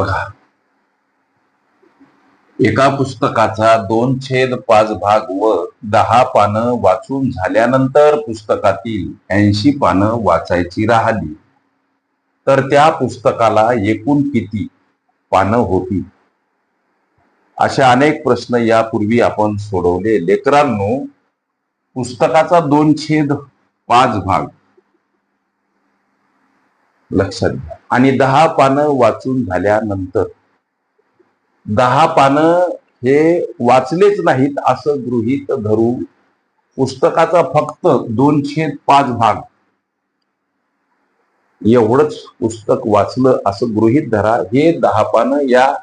बघा. एका पुस्तकाचा दोन छेद पाच भाग व दहा पानं वाचून झाल्यानंतर पुस्तकातील ऐंशी पानं वाचायची राहिली. तर त्या पुस्तकाला एकूण किती पानं होती? अशा अनेक प्रश्न यापूर्वी आपण सोडवले. लेकरांनो पुस्तकाचा दोन छेद पाच भाग लक्षात घ्या. आणि दहा पानं वाचून झाल्यानंतर दहा पानं हे वाचलेच नाहीत असं गृहीत धरू पुस्तकाचा फक्त दोनशे पाच भाग. एवढंच पुस्तक वाचलं असं गृहीत धरा. हे दहा पानं या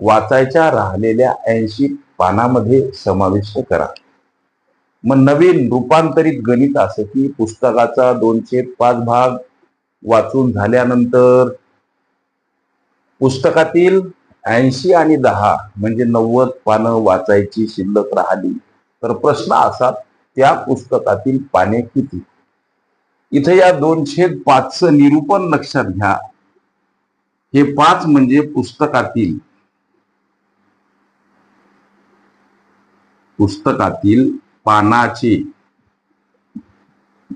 वाचायच्या राहिलेल्या ऐंशी पानामध्ये समाविष्ट करा. मग नवीन रूपांतरित गणित असं की पुस्तकाचा दोनशे पाच भाग वाचून झाल्यानंतर पुस्तकातील ऐंशी आणि दहा म्हणजे नव्वद पानं वाचायची शिल्लक राहिली तर प्रश्न असा त्या पुस्तकातील पाने किती? इथे या दोनशे पाचचं निरूपण लक्षात घ्या. हे पाच म्हणजे पुस्तकातील पुस्तकातील पानाचे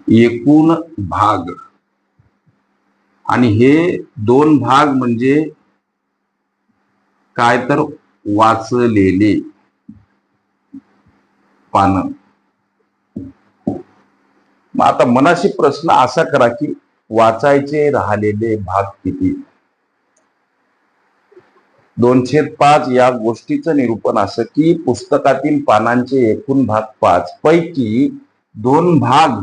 एकूण भाग. आणि हे दोन भाग म्हणजे काय तर वाचलेले. पान. मग आता मनाशी प्रश्न असा करा की वाचायचे राहिलेले भाग किती? दोनशे पाच या गोष्टीचं निरूपण असं की पुस्तकातील पानांचे एकूण भाग पाच. पैकी दोन भाग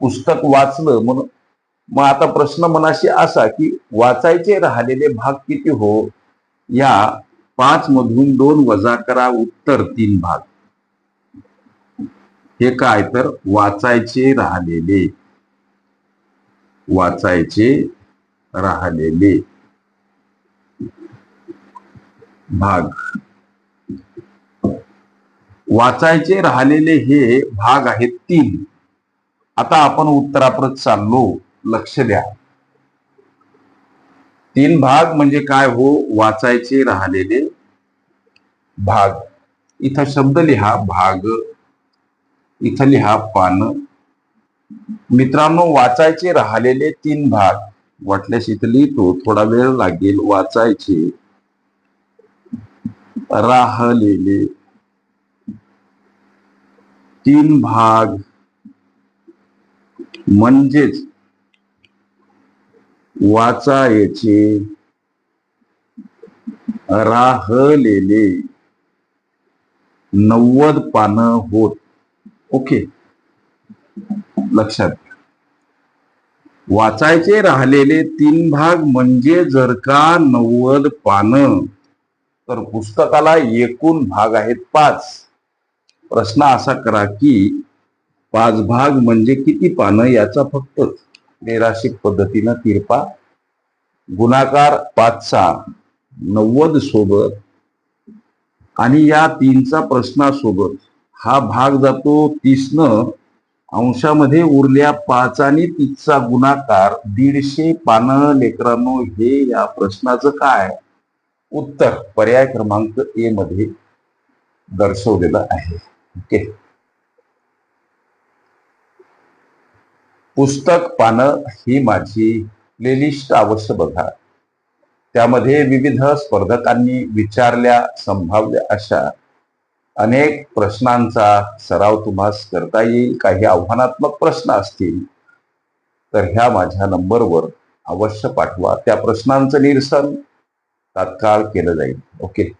पुस्तक वाचलं म्हणून मग आता प्रश्न मनाशी असा की वाचायचे राहिलेले भाग किती हो? या पाच मधून दोन वजा करा उत्तर तीन भाग. हे काय तर? वाचायचे राहिलेले. वाचायचे राहिलेले भाग. वाचायचे राहिलेले हे भाग आहेत तीन. आता आपण उत्तराप्रत चाललो. लक्ष द्या. तीन भाग म्हणजे काय हो? वाचायचे राहिलेले भाग. इथं शब्द लिहा भाग. इथं लिहा पान. मित्रांनो वाचायचे राहिलेले तीन भाग. वाटल्यास इथं लिहितो थोडा वेळ लागेल वाचायचे. राहलेले तीन भाग. म्हणजेच वाचायचे. राहलेले. नव्वद पानं होत. ओके. लक्षात घ्या. वाचायचे राहिलेले तीन भाग म्हणजे जर का नव्वद पानं तर पुस्तकाला एकूण भाग आहेत पाच. प्रश्न असा करा की पाच भाग म्हणजे किती पानं याचा फक्त? निराशिक पद्धतीनं तिरपा गुणाकार पाचचा नव्वद सोबत. आणि या तीनचा प्रश्नासोबत हा भाग जातो तीसनं. अंशामध्ये उरल्या पाच आणि तीसचा गुणाकार दीडशे पानं लेकरांनो हे या प्रश्नाचं काय? उत्तर पर्याय क्रमांक ए मध्ये दर्शवलेलं आहे. ओके? पुस्तक पानं ही माझी प्लेलिस्ट अवश्य बघा. त्यामध्ये विविध स्पर्धकांनी विचारल्या संभाव्य अशा अनेक प्रश्नांचा सराव तुम्हास करता येईल. काही आव्हानात्मक प्रश्न असतील तर ह्या माझ्या नंबरवर अवश्य पाठवा. त्या प्रश्नांचं निरसन तात्काळ केलं जाईल. ओके?